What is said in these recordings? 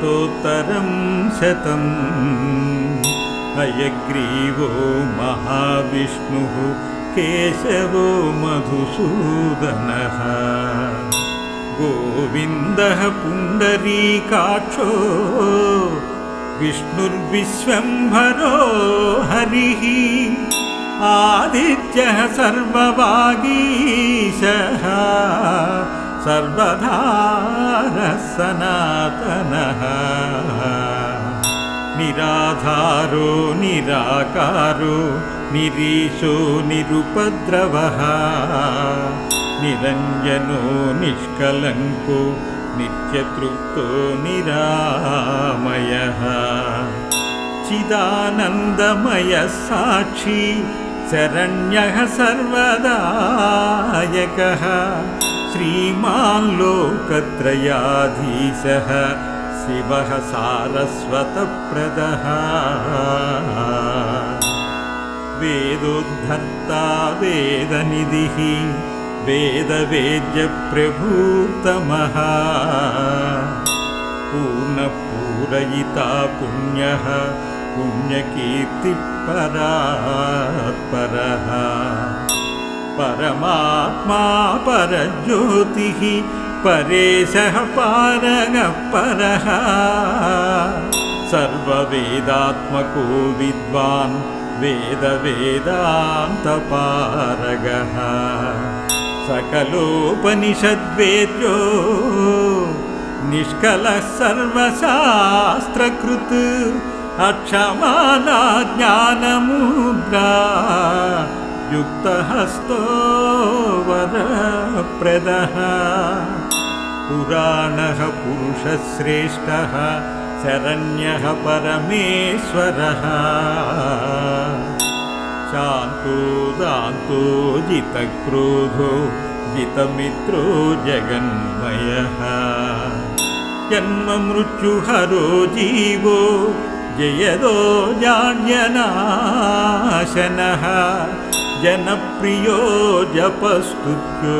हरिहरनामाष्टोत्तरं शतम्। हयग्रीवो महाविष्णुः केशवो मधुसूदनः। गोविन्दः पुण्डरीकाक्षो विष्णुर्विश्वम्भरो हरिः। आदित्यः सर्ववागीशः सर्वधारः सनातनः निराधारो निराकारो निरीशो निरुपद्रवः। निरञ्जनो निष्कलङ्को नित्यतृप्तो निरामयः। चिदानन्दमयः साक्षी शरण्यः सर्वदायकः श्रीमान् लोकत्रयाधीशः शिवः सारस्वतप्रदः। वेदोद्धर्ता वेदनिधिः वेदवेद्यप्रभूतमः। पूर्णपूरयिता पुण्यः पुण्यकीर्तिपरात्परः परमात्मा परज्योतिः परेशः पारगः परः। सर्ववेदात्मको विद्वान् वेदवेदान्तपारगः। सकलोपनिषद्वेद्यो निष्कलः सर्वशास्त्रकृत् अक्षमाला ज्ञानमुद्रा युक्तहस्तो वरप्रदः पुराणः पुरुषश्रेष्ठः शरण्यः परमेश्वरः। शान्तो दान्तो जितक्रोधो जितमित्रो जगन्मयः। जन्ममृत्युहरो जीवो जयदो जाड्यनाशनः जनप्रियो जपस्तुत्यो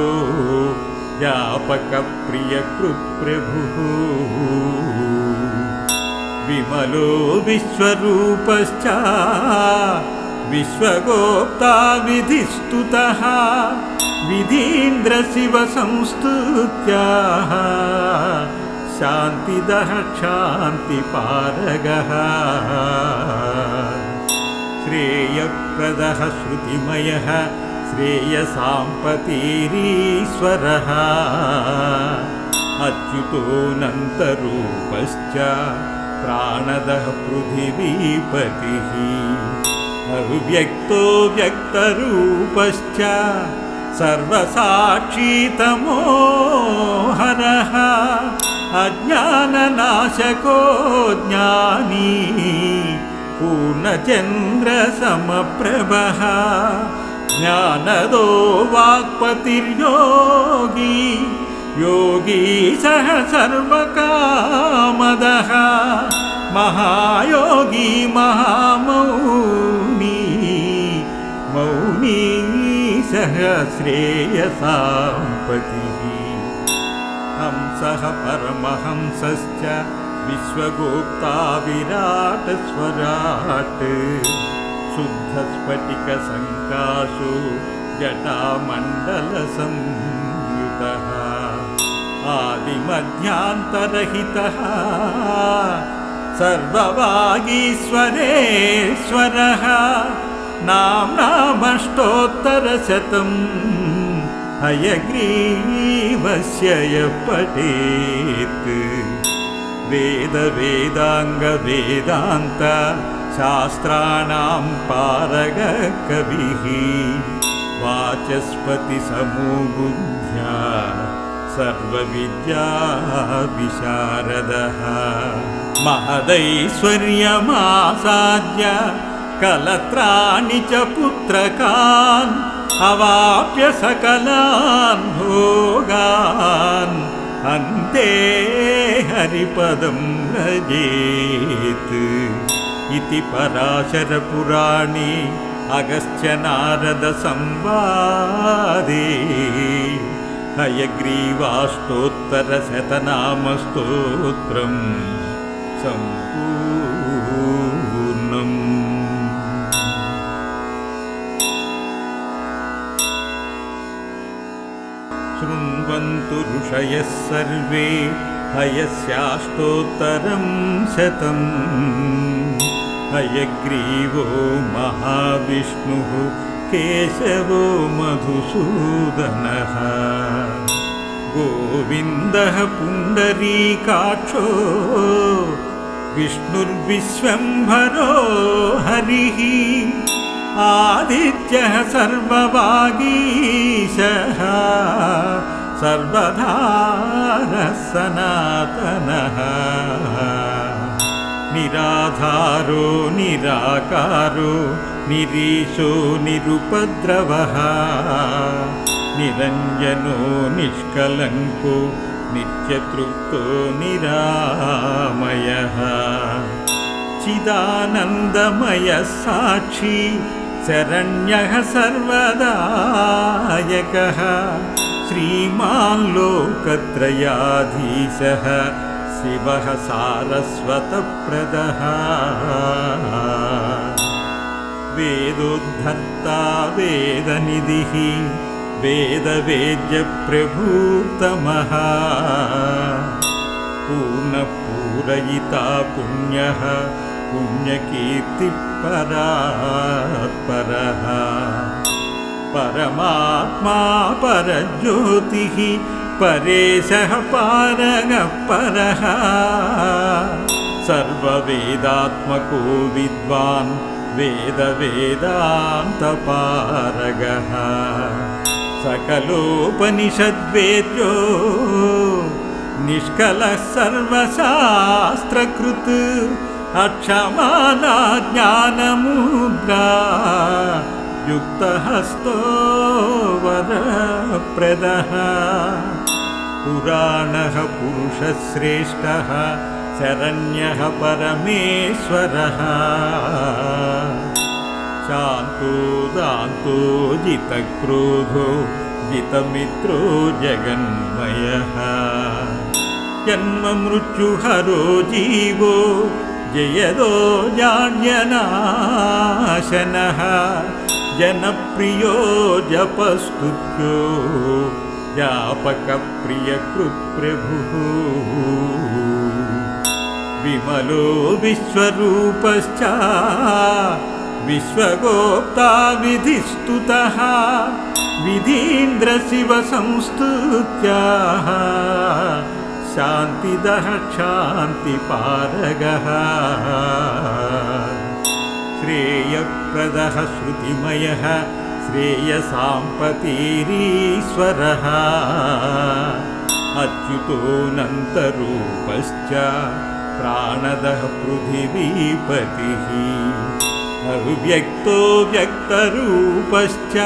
व्यापकप्रियकृत्प्रभुः। विमलो विश्वरूपश्च विश्वगोप्ता विधिस्तुतः विधीन्द्रशिवसंस्तुत्याः शान्तिदः क्षान्तिपारगः श्रेयप्रदः श्रुतिमयः श्रेयसाम्पतिरीश्वरः अच्युतोऽनन्तरूपश्च प्राणदः पृथिवीपतिः। अव्यक्तो व्यक्तरूपश्च सर्वसाक्षीतमो हरः अज्ञाननाशको ज्ञानी पूर्णचन्द्रसमप्रभः। ज्ञानदो वाक्पतिर्योगी। योगी सः सर्वकामदः। महायोगी महामौनी। मौनी सः श्रेयसाम्पतिः। हंसः परमहंसश्च विश्वगोप्ता विराट स्वराट् शुद्धस्फटिकसङ्काशो जटामण्डलसंयुतः आदिमध्यान्तरहितः सर्ववागीश्वरेश्वरः नाम्नामष्टोत्तरशतम् हयग्रीवस्य पठेत् वेदवेदाङ्गवेदान्त शास्त्राणां पारगः कविः। वाचस्पतिसमो बुद्ध्या सर्वविद्या विशारदः। महदैश्वर्यमासाद्य कलत्राणि च पुत्रकान् अवाप्य सकलान् भोगान् अन्ते हरिपदं भजेत्। इति पराशरपुराणे अगस्त्यनारदसंवादे। हयग्रीवाष्टोत्तरशतनामस्तोत्रम् सम्पूर्णम् शृण्वन्तु ऋषयः सर्वे हयस्याष्टोत्तरं शतम्। हयग्रीवो महाविष्णुः केशवो मधुसूदनः। गोविन्दः पुण्डरीकाक्षो विष्णुर्विश्वम्भरो हरिः। आदित्यः सर्ववागीशः सर्वधारः सनातनः निराधारो निराकारो निरीशो निरुपद्रवः। निरञ्जनो निष्कलङ्को नित्यतृप्तो निरामयः। चिदानन्दमयः साक्षी शरण्यः सर्वदायकः श्रीमान् लोकत्रयाधीशः शिवः सारस्वतप्रदः। वेदोद्धर्ता वेदनिधिः वेदवेद्यप्रभूतमः। पूर्णपूरयिता पुण्यः पुण्यकीर्तिपरात्परः परमात्मा परज्योतिः परेशः पारगः परः। सर्ववेदात्मको विद्वान् वेदवेदान्तपारगः। सकलोपनिषद्वेद्यो निष्कलः सर्वशास्त्रकृत् अक्षमाला ज्ञानमुद्रा युक्तहस्तो वरप्रदः। पुराणः पुरुषश्रेष्ठः शरण्यः परमेश्वरः। शान्तो दान्तो जितक्रोधो जितमित्रो जगन्मयः। जन्ममृत्युहरो जीवो जयदो जाड्यनाशनः जनप्रियो जपस्तुत्यो जापकप्रियकृत्प्रभुः विमलो विश्वरूपश्च विश्वगोप्ता विधिस्तुतः विधीन्द्रशिवसंस्तुत्याः शान्तिदः क्षान्तिपारगः श्रेयप्रदः श्रुतिमयः श्रेयसाम्पतिरीश्वरः अच्युतोऽनन्तरूपश्च प्राणदः पृथिवीपतिः। अव्यक्तो व्यक्तरूपश्च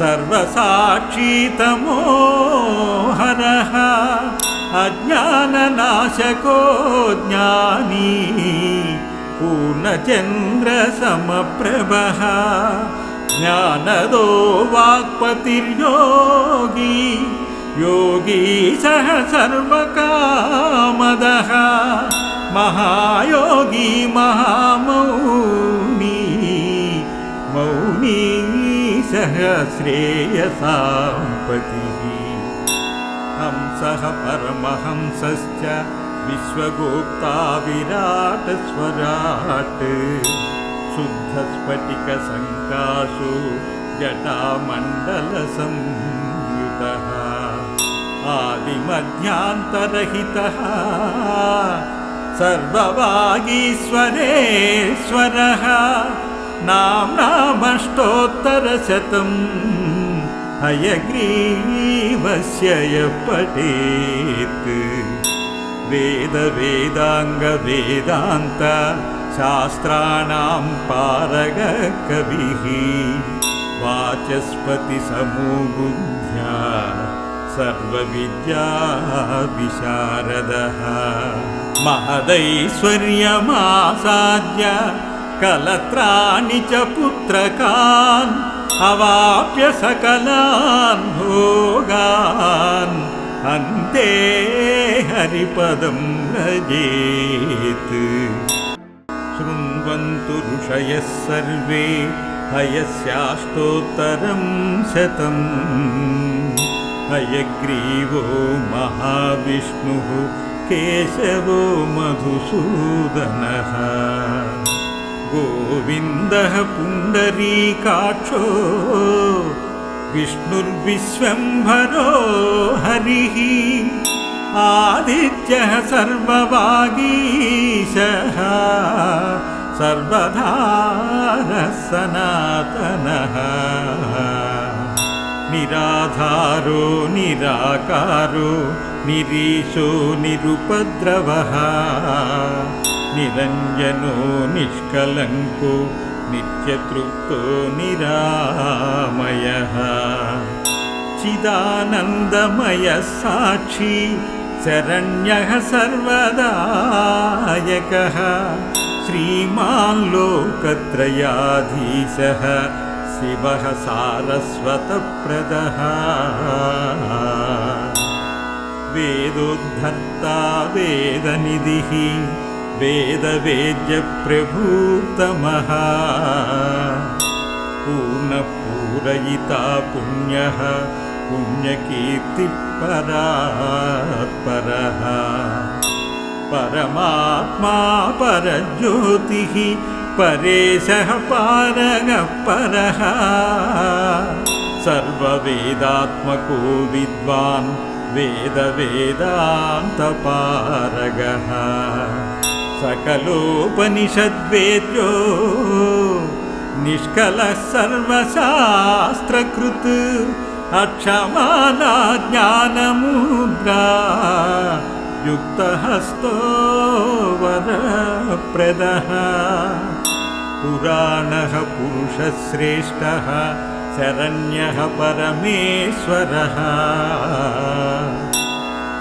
सर्वसाक्षीतमो हरः अज्ञाननाशको ज्ञानी पूर्णचन्द्रसमप्रभः। ज्ञानदो वाक्पतिर्योगी योगी सः सर्वकामदः। महायोगी महामौनी मौनी सह श्रेयसाम्पतिः। हंसः परमहंसश्च विश्वगोप्ता विराट स्वराट् शुद्धस्फटिकसङ्काशो जटामण्डलसंयुतः आदिमध्यान्तरहितः सर्ववागीश्वरेश्वरः नाम्नामष्टोत्तरशतम् हयग्रीवस्य यः पठेत् वेदवेदाङ्गवेदान्त शास्त्राणां पारगः कविः वाचस्पतिसमोबुद्ध्या सर्वविद्या विशारदः महदैश्वर्यमासाद्य कलत्राणि च पुत्रकान् अवाप्य सकलान् भोगान् अन्ते हरिपदं रजेत् शृण्वन्तु ऋषयः सर्वे हयस्याष्टोत्तरं शतम्। हयग्रीवो महाविष्णुः केशवो मधुसूदनः। गोविन्दः पुण्डरीकाक्षो विष्णुर्विश्वम्भरो हरिः आदित्यः सर्ववागीशः सर्वधारः सनातनः निराधारो निराकारो निरीशो निरुपद्रवः। निरञ्जनो निष्कलङ्को नित्यतृप्तो निरामयः। चिदानन्दमयः साक्षी शरण्यः सर्वदायकः। श्रीमान् लोकत्रयाधीशः शिवः सारस्वतप्रदः। वेदोद्धर्ता वेदनिधिः वेदवेद्यप्रभूतमः। पूर्णपूरयिता पुण्यः पुण्यकीर्तिपरात्परः। परमात्मा परज्योतिः परेशः पारगः परः सर्ववेदात्मको विद्वान् वेदवेदान्तपारगः सकलोपनिषद्वेद्यो निष्कलः सर्वशास्त्रकृत् अक्षमाला ज्ञानमुद्रा युक्तहस्तो वरप्रदः। पुराणः पुरुषश्रेष्ठः शरण्यः परमेश्वरः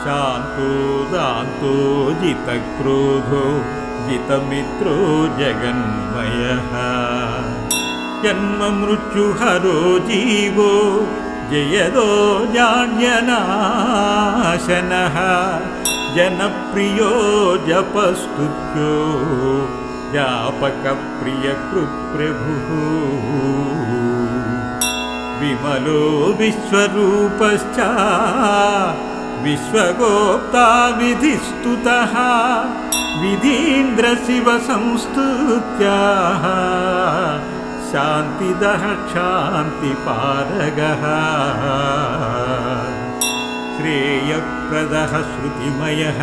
शान्तो दान्तो जितक्रोधो जितमित्रो जगन्मयः। जन्ममृत्युहरो जीवो जयदो जाड्यनाशनः जनप्रियो जपस्तुत्यो व्यापकप्रियकृत्प्रभुः विमलो विश्वरूपश्च विश्वगोप्ता विधिस्तुतः विधीन्द्रशिवसंस्तुत्याः शान्तिदः क्षान्तिपारगः श्रेयप्रदः श्रुतिमयः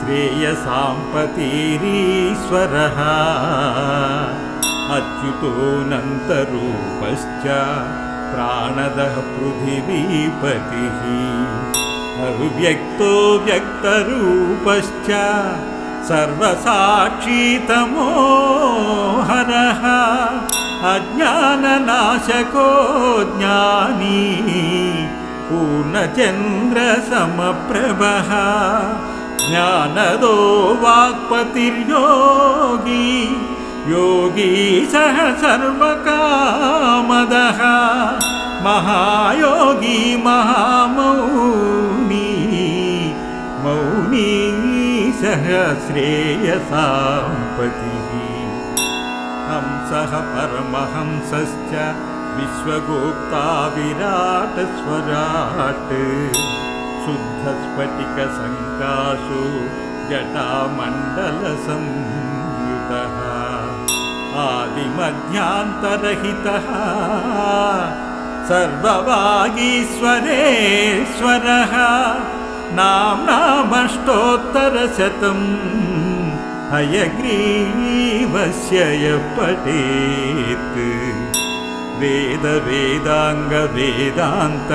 श्रेयसाम्पतिरीश्वरः अच्युतोऽनन्तरूपश्च प्राणदः पृथिवीपतिः अव्यक्तो व्यक्तरूपश्च सर्वसाक्षीतमो हरः अज्ञाननाशको ज्ञानी पूर्णचन्द्रसमप्रभः ज्ञानदो वाक्पतिर्योगी योगी सः सर्वकामदः महायोगी महामौनी सः श्रेयसाम्पतिः हंसः परमहंसश्च विश्वगोप्ता विराट स्वराट् शुद्धस्फटिकसङ्काशो जटामण्डलसंयुतः। आदिमध्यान्तरहितः सर्ववागीश्वरेश्वरः नाम्नामष्टोत्तरशतम् हयग्रीवस्य यः पठेत्। वेदवेदाङ्गवेदान्त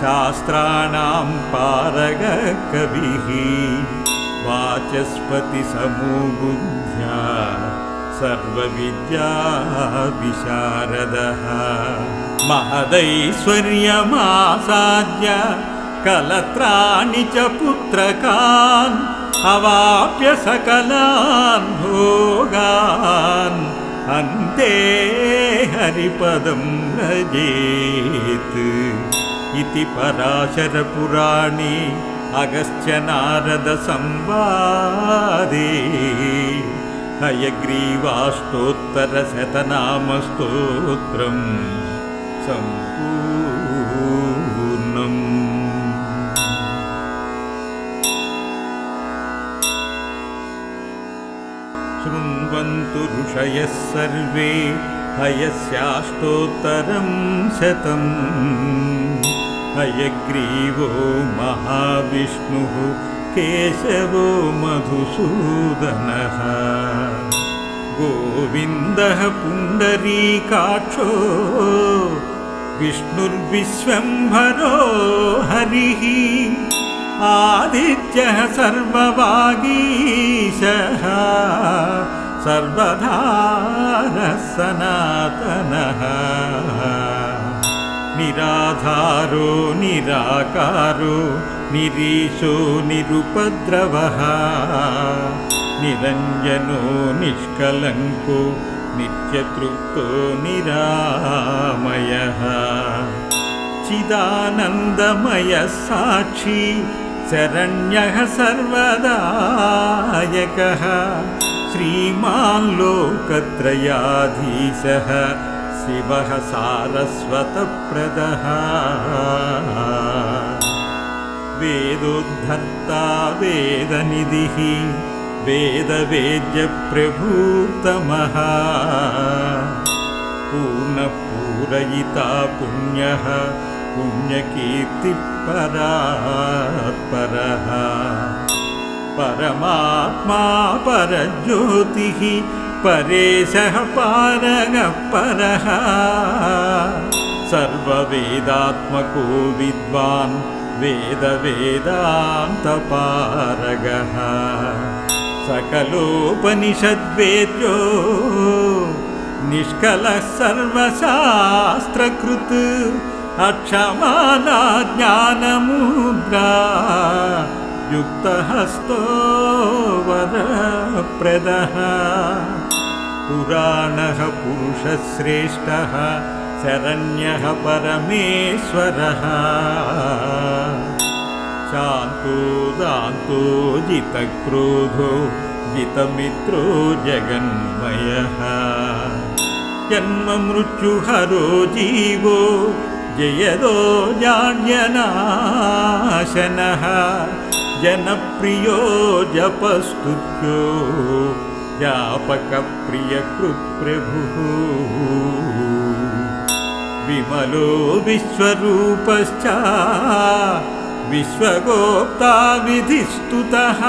शास्त्राणां पारगः कविः वाचस्पतिसमो बुद्ध्या सर्वविद्या विशारदः महदैश्वर्यमासाद्य कलत्राणि च पुत्रकान् अवाप्य सकलान् भोगान्। अन्ते हरिपदं रजेत् इति पराशरपुराणे अगस्त्यनारदसंवादे। हयग्रीवाष्टोत्तरशतनामस्तोत्रम् सम्पूर्णम् ऋषयः सर्वे हयस्याष्टोत्तरं शतम्। हयग्रीवो महाविष्णुः केशवो मधुसूदनः। गोविन्दः पुण्डरीकाक्षो विष्णुर्विश्वम्भरो हरिः। आदित्यः सर्ववागीशः सर्वधारः सनातनः निराधारो निराकारो निरीशो निरुपद्रवः। निरञ्जनो निष्कलङ्को नित्यतृप्तो निरामयः। चिदानन्दमयः साक्षी शरण्यः सर्वदायकः श्रीमान् लोकत्रयाधीशः शिवः सारस्वतप्रदः। वेदोद्धर्ता वेदनिधिः वेदवेद्यप्रभूतमः। पूर्णपूरयिता पुण्यः पुण्यकीर्तिपरात्परः परमात्मा परज्योतिः परेशः पारगः परः। सर्ववेदात्मको विद्वान् वेदवेदान्तपारगः। सकलोपनिषद्वेद्यो निष्कलः सर्वशास्त्रकृत् अक्षमाला ज्ञानमुद्रा युक्तहस्तो वरप्रदः पुराणः पुरुषश्रेष्ठः शरण्यः परमेश्वरः। शान्तो दान्तो जितक्रोधो जितमित्रो जगन्मयः। जन्ममृत्युहरो जीवो जयदो जाड्यनाशनः जनप्रियो जपस्तुत्यो जापकप्रियकृत्प्रभुः विमलो विश्वरूपश्च विश्वगोप्ता विधिस्तुतः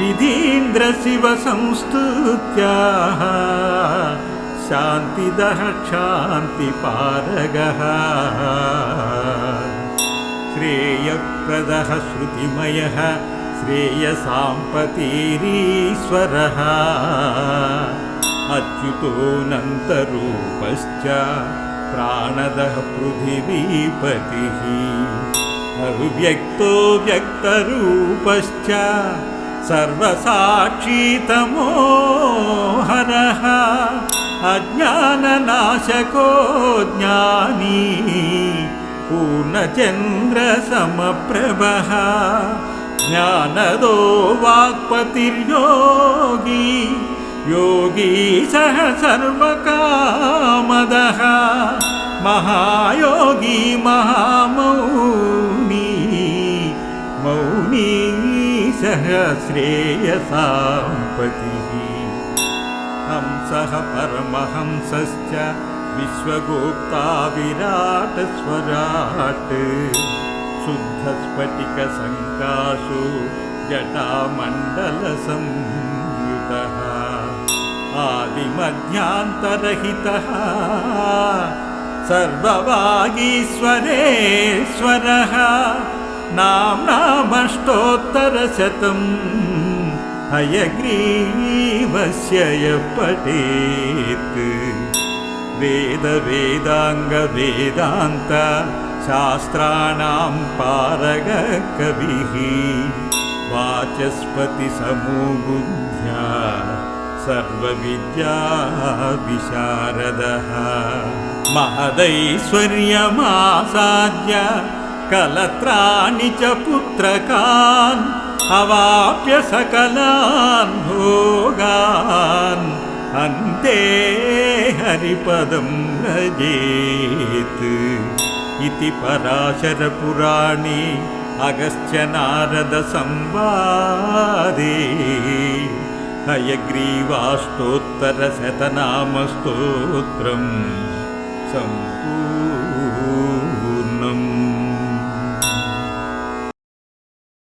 विधीन्द्रशिवसंस्तुत्याः शान्तिदः क्षान्तिपारगः श्रेयप्रदः श्रुतिमयः श्रेयसाम्पतिरीश्वरः अच्युतोऽनन्तरूपश्च प्राणदः पृथिवीपतिः। अव्यक्तो व्यक्तरूपश्च सर्वसाक्षीतमो हरः अज्ञाननाशको ज्ञानी पूर्णचन्द्रसमप्रभः। ज्ञानदो वाक्पतिर्योगी योगी सः सर्वकामदः। महायोगी महामौनी मौनी सह श्रेयसाम्पतिः। हंसः परमहंसश्च विश्वगोप्ता विराट स्वराट् शुद्धस्फटिकसङ्काशो जटामण्डलसंयुतः आदिमध्यान्तरहितः सर्ववागीश्वरेश्वरः नाम्नामष्टोत्तरशतम् हयग्रीवस्य पठेत् वेदवेदाङ्गवेदान्त शास्त्राणां पारगः कविः वाचस्पतिसमो बुद्ध्या सर्वविद्याविशारदः महदैश्वर्यमासाद्य कलत्राणि च पुत्रकान् अवाप्य सकलान् भोगान् अन्ते हरिपदं व्रजेत् इति पराशरपुराणे अगस्त्यनारदसंवादे। हयग्रीवाष्टोत्तरशतनामस्तोत्रम् सम्पू